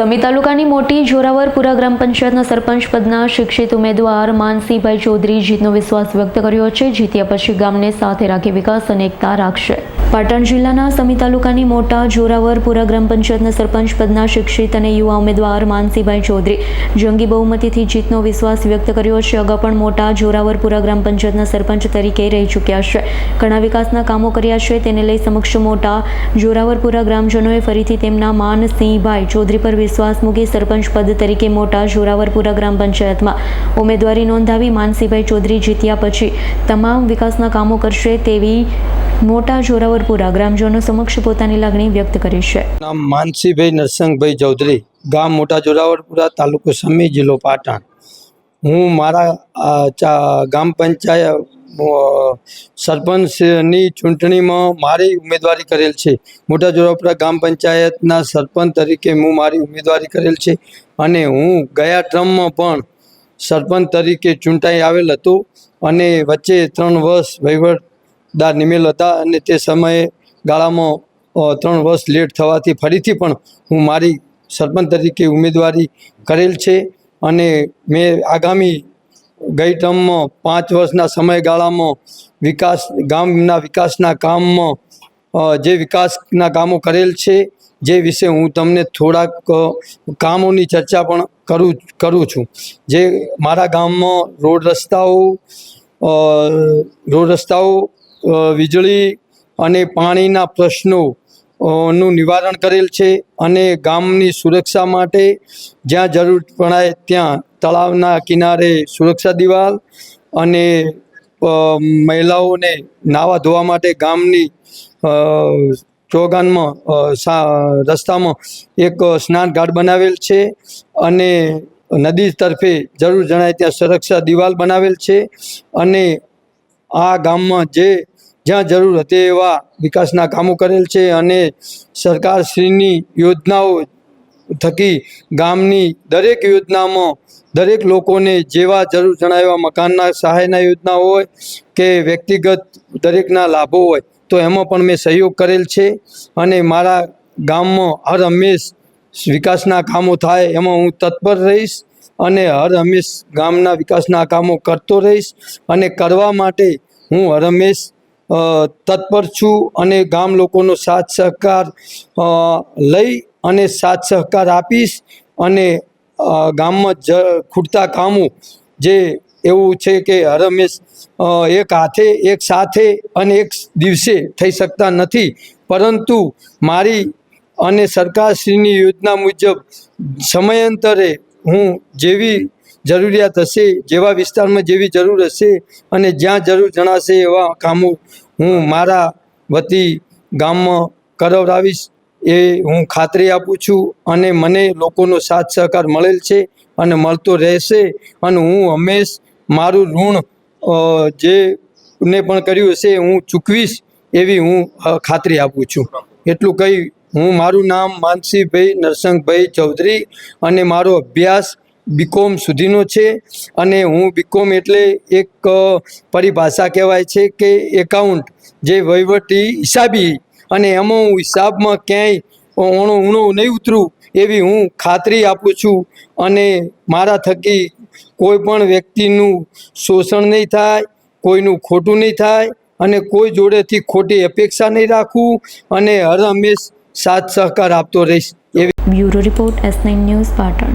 સમી તાલુકાની મોટી જોરાવરપુરા ગ્રામ પંચાયતના સરપંચ પદના શિક્ષિત ઉમેદવાર માનસીભાઈ ચૌધરી જીતનો વિશ્વાસ વ્યક્ત કર્યો છે. જીત્યા પછી ગામને સાથે રાખી વિકાસ અને એકતા રાખશે. પાટણ જિલ્લાના સમી તાલુકાની મોટા જોરાવરપુરા ગ્રામ પંચાયતના સરપંચ પદના શિક્ષિત અને યુવા ઉમેદવાર માનસીભાઈ ચૌધરી જંગી બહુમતીથી જીતનો વિશ્વાસ વ્યક્ત કર્યો છે. અગાઉ પણ મોટા જોરાવરપુરા ગ્રામ પંચાયતના સરપંચ તરીકે રહી ચૂક્યા છે. ઘણા વિકાસના કામો કર્યા છે. તેને લઈ સમક્ષ મોટા જોરાવરપુરા ગ્રામજનોએ ફરીથી તેમના માનસિંહભાઈ ચૌધરી પર વિશ્વાસ મૂકી સરપંચ પદ તરીકે મોટા જોરાવરપુરા ગ્રામ પંચાયતમાં ઉમેદવારી નોંધાવી માનસિંહભાઈ ચૌધરી જીત્યા પછી તમામ વિકાસના કામો કરશે તેવી મોટા જોરાવરપુરા ગ્રામજનો સમક્ષ પોતાની લાગણી વ્યક્ત કરી છે. નામ માનસીભાઈ નરસંગભાઈ ચૌધરી, ગામ મોટા જોરાવરપુરા, તાલુકો સમી, જિલ્લો પાટણ. હું મારા ગામ પંચાયત સરપંચની ચૂંટણીમાં મારી ઉમેદવારી કરેલ છે. મોટા જોરાવરપુરા ગામ પંચાયતના સરપંચ તરીકે હું મારી ઉમેદવારી કરેલ છે અને હું ગયા ટર્મમાં પણ સરપંચ તરીકે ચૂંટાઈ આવેલ હતો અને વચ્ચે ત્રણ વર્ષ વહીવટદાર નિમેલ હતા અને તે સમયે ગાળામાં ત્રણ વર્ષ લેટ થવાથી ફરીથી પણ હું મારી સરપંચ તરીકે ઉમેદવારી કરેલ છે અને મેં આગામી ગઈ ટર્મમાં પાંચ વર્ષના સમયગાળામાં વિકાસ, ગામના વિકાસના કામમાં જે વિકાસના કામો કરેલ છે જે વિશે હું તમને થોડાક કામોની ચર્ચા પણ કરું કરું છું. જે મારા ગામમાં રોડ રસ્તાઓ રોડ રસ્તાઓ વીજળી અને પાણીના પ્રશ્નો નું નિવારણ કરેલ છે અને ગામની સુરક્ષા માટે જ્યાં જરૂર પડાય ત્યાં તળાવના કિનારે સુરક્ષા દિવાલ અને મહિલાઓને નાવા ધોવા માટે ગામની ચોગાનમાં સા- રસ્તામાં એક સ્નાન ઘાટ બનાવેલ છે અને નદી તરફે જરૂર જણાય ત્યાં સુરક્ષા દિવાલ બનાવેલ છે અને આ ગામમાં જે જ્યાં જરૂર હતી એવા વિકાસના કામો કરેલ છે અને સરકારશ્રીની યોજનાઓ થકી ગામની દરેક યોજનામાં દરેક લોકોને જેવા જરૂર જણાવ્યા મકાનના સહાયના યોજના હોય કે વ્યક્તિગત દરેકના લાભો હોય, તો એમાં પણ મેં સહયોગ કરેલ છે અને મારા ગામમાં હર હંમેશ વિકાસના કામો થાય એમાં હું તત્પર રહીશ અને હર હંમેશ ગામના વિકાસના કામો કરતો રહીશ અને કરવા માટે હું હર હંમેશ તત્પર છું અને ગામ લોકોનો સાથ સહકાર લઈ અને સાથ સહકાર આપીશ અને ગામમાં જ ખૂટતા કામો જે એવું છે કે હર હંમેશ એક હાથે, એક સાથે અને એક દિવસે થઈ શકતા નથી. પરંતુ મારી અને સરકારશ્રીની યોજના મુજબ સમયાંતરે હું જેવી જરૂરિયાત હશે, જેવા વિસ્તારમાં જેવી જરૂર હશે અને જ્યાં જરૂર જણાશે એવા કામો હું મારા વતી ગામમાં કરવડાવીશ એ હું ખાતરી આપું છું અને મને લોકોનો સાથ સહકાર મળેલ છે અને મળતો રહેશે અને હું હંમેશ મારું ઋણ જે ને પણ કર્યું હશે હું ચૂકવીશ એવી હું ખાતરી આપું છું. એટલું કહી હું મારું નામ માનસીભાઈ નરસંગભાઈ ચૌધરી અને મારો અભ્યાસ બીકોમ સુધીનો છે અને હું બીકોમ એટલે એક પરિભાષા કહેવાય છે કે એકાઉન્ટ જે વહીવટી હિસાબી અને એમાં હું હિસાબમાં ક્યાંય ઓણો ઊણો નહીં ઉતરું એવી હું ખાતરી આપું છું અને મારા થકી કોઈ પણ વ્યક્તિનું શોષણ નહીં થાય, કોઈનું ખોટું નહીં થાય અને કોઈ જોડેથી ખોટી અપેક્ષા નહીં રાખવું અને હર હંમેશ સાથ સહકાર આપતો રહીશ. એવી bureau report S nine news Patan.